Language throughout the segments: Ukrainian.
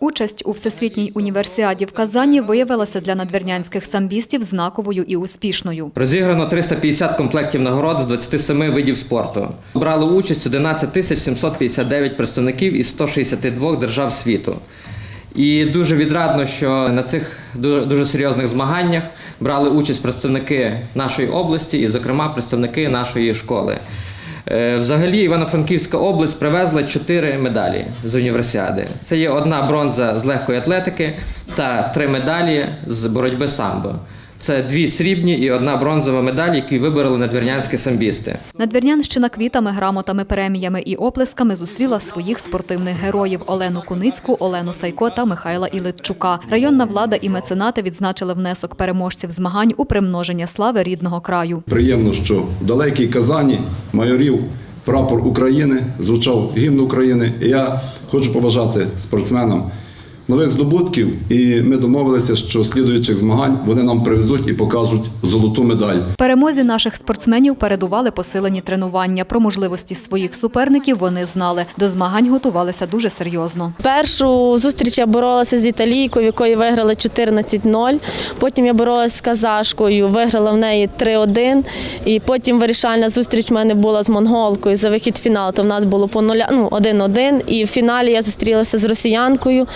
Участь у всесвітній універсіаді в Казані виявилася для надвірнянських самбістів знаковою і успішною. Розіграно 350 комплектів нагород з 27 видів спорту. Брали участь 11 тисяч 759 представників із 162 держав світу. І дуже відрадно, що на цих ду- дуже серйозних змаганнях брали участь представники нашої області і, зокрема, представники нашої школи. Е, Взагалі Івано-Франківська область привезла чотири медалі з універсіади. Це є одна бронза з легкої атлетики та три медалі з боротьби самбо. Це дві срібні і одна бронзова медаль, які вибороли надвірнянські самбісти. Надвірнянщина квітами, грамотами, преміями і оплесками зустріла своїх спортивних героїв Олену Куницьку, Олену Сайко та Михайла Ілитчука. Районна влада і меценати відзначили внесок переможців змагань у примноження слави рідного краю. Приємно, що в далекій Казані майорів прапор України, звучав гімн України. І я хочу побажати спортсменам нових здобутків. І ми домовилися, що слідуючих змагань вони нам привезуть і покажуть золоту медаль. Перемозі наших спортсменів передували посилені тренування. Про можливості своїх суперників вони знали. До змагань готувалися дуже серйозно. Першу зустріч я боролася з італійкою, в якої виграли 14-0. Потім я боролася з казашкою, виграла в неї 3-1. І потім вирішальна зустріч в мене була з монголкою за вихід в фінал. То в нас було по нуля, ну, 1-1. І в фіналі я зустрілася з росіянкою,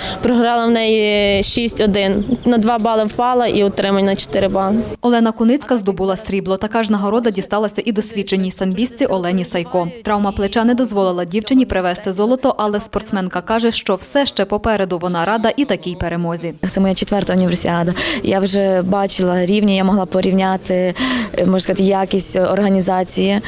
програла в неї 6-1. На 2 бали впала і отримання на 4 бали. Олена Куницька здобула срібло. Така ж нагорода дісталася і досвідченій самбістці Олені Сайко. Травма плеча не дозволила дівчині привезти золото, але спортсменка каже, що все ще попереду вона рада і такій перемозі. Це моя четверта універсіада. Я вже бачила рівні, я могла порівняти, е, можна сказати, якість організації.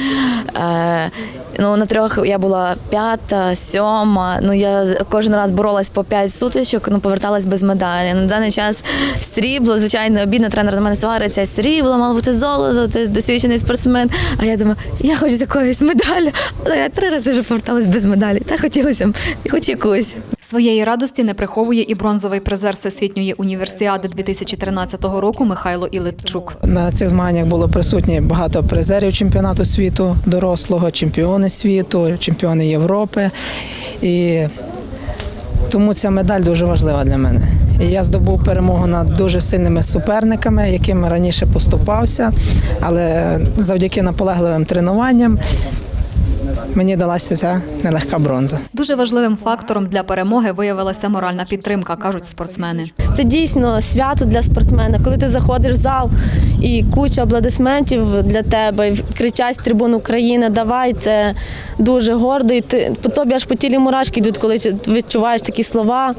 Е, Ну, на трьох я була п'ята, сьома. Ну я кожен раз боролась по п'ять сутичок, ну поверталась без медалі. На даний час срібло, звичайно, обідно тренер на мене свариться. Срібло, мало бути золото, ти досвідчений спортсмен. А я думаю, я хочу якоїсь медалі. Але я три рази вже поверталась без медалі. Та хотілося б, хоч якусь. Своєї радості не приховує і бронзовий призер Всесвітньої універсіади 2013 року Михайло Ілитчук. На цих змаганнях було присутні багато призерів чемпіонату світу, дорослого, чемпіони світу, чемпіони Європи. І тому ця медаль дуже важлива для мене. І я здобув перемогу над дуже сильними суперниками, якими раніше поступався, але завдяки наполегливим тренуванням мені далася ця нелегка бронза. Дуже важливим фактором для перемоги виявилася моральна підтримка, кажуть спортсмени. Це дійсно свято для спортсмена. Коли ти заходиш в зал і куча аплодисментів для тебе, і кричать з трибун України, давай, це дуже гордо. І ти по тобі аж по тілі мурашки йдуть, коли відчуваєш такі слова,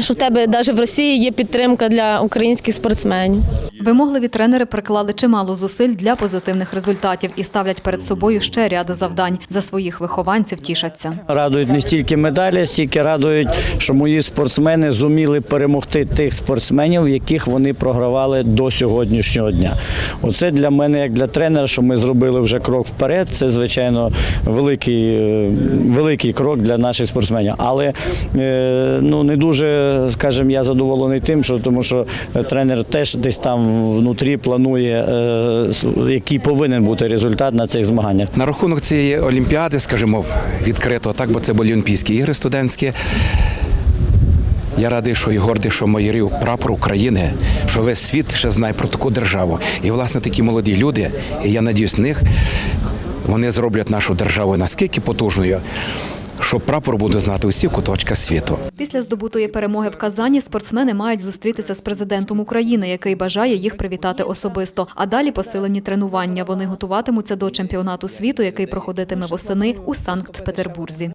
що в тебе навіть в Росії є підтримка для українських спортсменів. Вимогливі тренери приклали чимало зусиль для позитивних результатів і ставлять перед собою ще ряд завдань. За своїх вихованців тішаться. Радують не стільки медалі, стільки радують, що мої спортсмени зуміли перемогти тих спортсменів, яких вони програвали до сьогоднішнього дня. Оце для мене, як для тренера, що ми зробили вже крок вперед. Це звичайно великий, е, великий крок для наших спортсменів. Але е, ну не дуже, скажімо, я задоволений тим, що тому що тренер теж десь там внутрі планує, е, який повинен бути результат на цих змаганнях. На рахунок цієї олімпіади, скажімо, відкрито, так, бо це були Олімпійські ігри студентські. Я радий, що і гордий, що майорів прапор України, що весь світ ще знає про таку державу. І, власне, такі молоді люди, і я надіюсь, них вони зроблять нашу державу наскільки потужною, що прапор буде знати усі куточка світу. Після здобутої перемоги в Казані спортсмени мають зустрітися з президентом України, який бажає їх привітати особисто. А далі посилені тренування. Вони готуватимуться до чемпіонату світу, який проходитиме восени у Санкт-Петербурзі.